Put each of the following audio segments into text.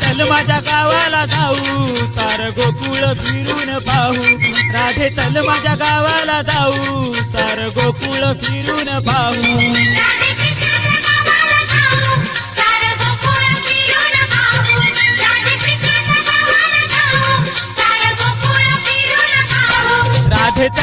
चल माझ्या गावाला जाऊ. सार गोकुळ फिरून पाहू. राधे चल माझ्या गावाला जाऊ. सार गोकुळ फिरून पाहू.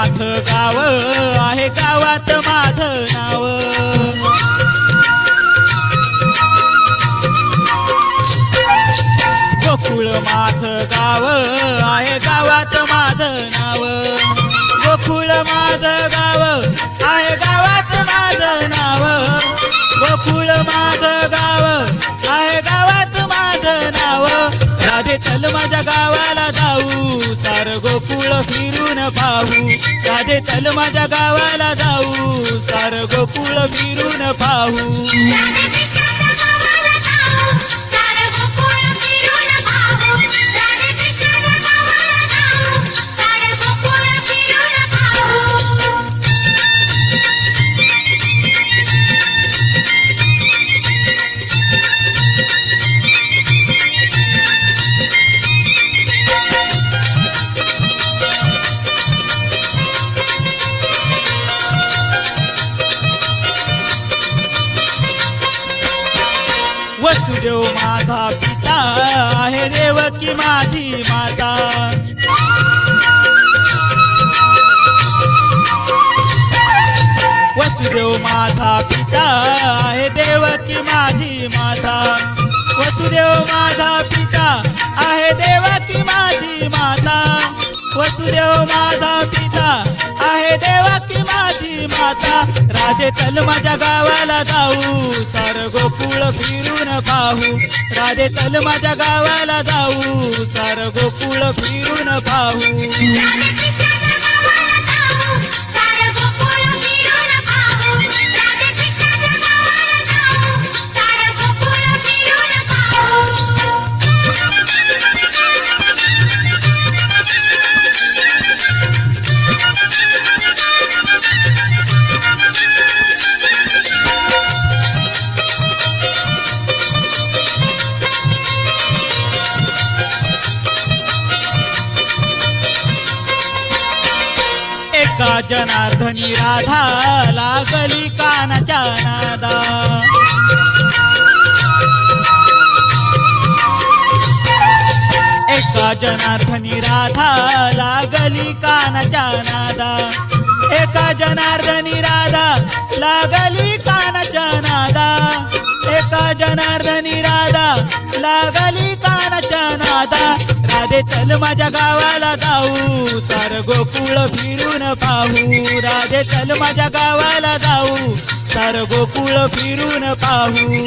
माझ गाव आहे गावात माझं नाव. गोकुळ माझ गाव आहे गावात माझं नाव. गोकुळ माझं गाव आहे गावात माझं नाव. गोकुळ माझं गाव आहे गावात माझं नाव. राधे चल माझ्या गावाला गोकुळ फिरून पाहू. साधे चल माझ्या गावाला जाऊ. सार गोकुळ फिरून पाहू. देव माझा पिता आहे देवकी माझी माता. वसुदेव माझा पिता आहे देवकी माझी माता. वसुदेव माझा पिता आहे देवकी माझी माता. वसुदेव माझा पिता आता राधे चल माझ्या गावाला जाऊ. सार गोकुळ फिरून पाहू. राधे चल माझ्या गावाला जाऊ. सार गोकुळ फिरून पाहू. जनार्दनी राधा लागली कानाच्या नादा. एका जनार्दनी राधा लागली कानाच्या नादा. एका जनार्दनी राधा लागली कानाच्या नादा. का जनार्दनी राधा? लागली कानाच्या नादा. राधे चल माझ्या गावाला जाऊ. सार गोकुळ फिरून पाहू. राधे चल माझ्या गावाला जाऊ. सार गोकुळ फिरून पाहू.